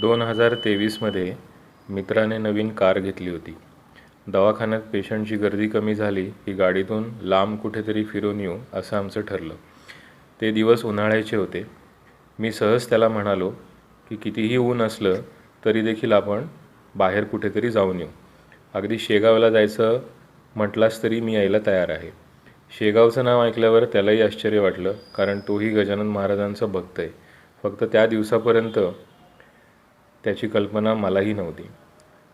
दोन हजार तेवीसमध्ये मित्राने नवीन कार घेतली होती. दवाखान्यात पेशंटची गर्दी कमी झाली की गाडीतून लांब कुठेतरी फिरून येऊ असं आमचं ठरलं. ते दिवस उन्हाळ्याचे होते. मी सहज त्याला म्हणालो की कितीही ऊन असलं तरी देखील आपण बाहेर कुठेतरी जाऊन येऊ. अगदी शेगावला जायचं म्हटलास तरी मी यायला तयार आहे. शेगावचं नाव ऐकल्यावर त्यालाही आश्चर्य वाटलं कारण तोही गजानन महाराजांचा भक्त आहे. फक्त त्या दिवसापर्यंत त्याची कल्पना मलाही नव्हती.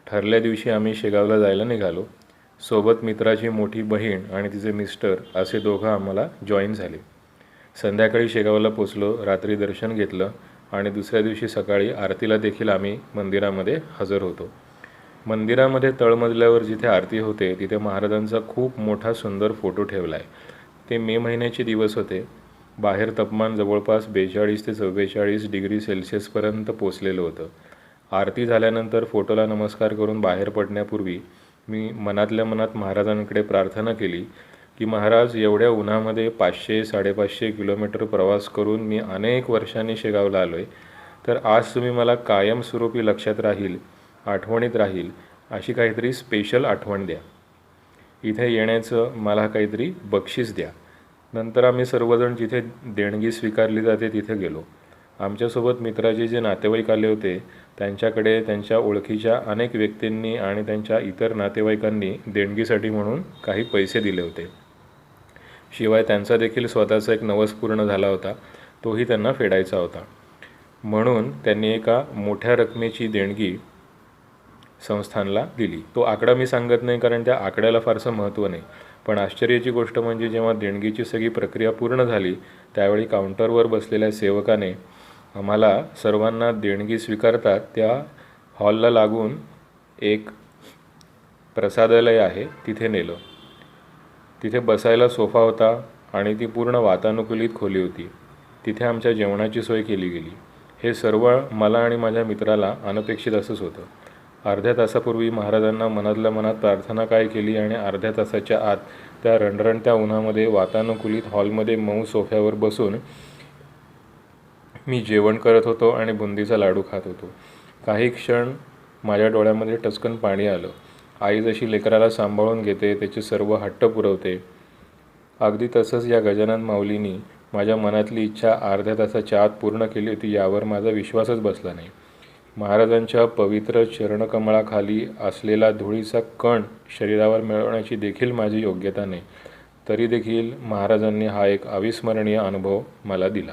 ठरल्या दिवशी आम्ही शेगावला जायला निघालो. सोबत मित्राची मोठी बहीण आणि तिचे मिस्टर असे दोघं आम्हाला जॉईन झाले. संध्याकाळी शेगावला पोचलो रात्री दर्शन घेतलं आणि दुसऱ्या दिवशी सकाळी आरतीला देखील आम्ही मंदिरामध्ये हजर होतो. मंदिरामध्ये तळमजल्यावर जिथे आरती होते तिथे महाराजांचा खूप मोठा सुंदर फोटो ठेवला आहे ते मे महिन्याचे दिवस होते. बाहेर तापमान जवळपास बेचाळीस ते चव्वेचाळीस डिग्री सेल्सिअसपर्यंत पोचलेलं होतं. आरती झाल्यानंतर फोटोला नमस्कार करून बाहेर पडण्यापूर्वी मी मनातल्या मनात महाराजांकडे प्रार्थना केली की महाराज एवढ्या उन्हामध्ये पाचशे साडेपाचशे किलोमीटर प्रवास करून मी अनेक वर्षांनी शेगावला आलो आहे तर आज तुम्ही मला कायमस्वरूपी लक्षात राहील आठवणीत राहील अशी काहीतरी स्पेशल आठवण द्या. इथे येण्याचं मला काहीतरी बक्षीस द्या. नंतर आम्ही सर्वजण जिथे देणगी स्वीकारली जाते तिथे गेलो. आमच्यासोबत मित्राचे जे नातेवाईक आले होते त्यांच्याकडे त्यांच्या ओळखीच्या अनेक व्यक्तींनी आणि त्यांच्या इतर नातेवाईकांनी देणगीसाठी म्हणून काही पैसे दिले होते. शिवाय त्यांचा देखील स्वतःचा एक नवस पूर्ण झाला होता तोही त्यांना फेडायचा होता. म्हणून त्यांनी एका मोठ्या रकमेची देणगी संस्थानला दिली. तो आकडा मी सांगत नाही कारण त्या आकड्याला फारसं महत्त्व नाही. पण आश्चर्याची गोष्ट म्हणजे जेव्हा देणगीची सगळी प्रक्रिया पूर्ण झाली त्यावेळी काउंटरवर बसलेल्या सेवकाने आम्हाला सर्वांना देणगी स्वीकारतात त्या हॉलला लागून एक प्रसादालय आहे तिथे नेलं. तिथे बसायला सोफा होता आणि ती पूर्ण वातानुकूलित खोली होती. तिथे आमच्या जेवणाची सोय केली गेली. हे सर्व मला आणि माझ्या मित्राला अनपेक्षित असंच होतं. अर्ध्या तासापूर्वी महाराजांना मनातल्या मनात प्रार्थना काय केली आणि अर्ध्या तासाच्या आत त्या रणरणत्या उन्हामध्ये वातानुकूलित हॉलमध्ये मऊ सोफ्यावर बसून मी जेवण करत होतो आणि बुंदीचा लाडू खात होतो. काही क्षण माझ्या डोळ्यामध्ये टचकन पाणी आलं. आई जशी लेकराला सांभाळून घेते त्याचे सर्व हट्ट पुरवते. अगदी तसंच या गजानन माऊलीनी माझ्या मनातली इच्छा अर्ध्या तासाच्या आत पूर्ण केली होती यावर माझा विश्वासच बसला नाही. महाराजांच्या पवित्र चरणकमळाखाली असलेला धुळीचा कण शरीरावर मिळवण्याची देखील माझी योग्यता नाही. तरी देखील महाराजांनी हा एक अविस्मरणीय अनुभव मला दिला.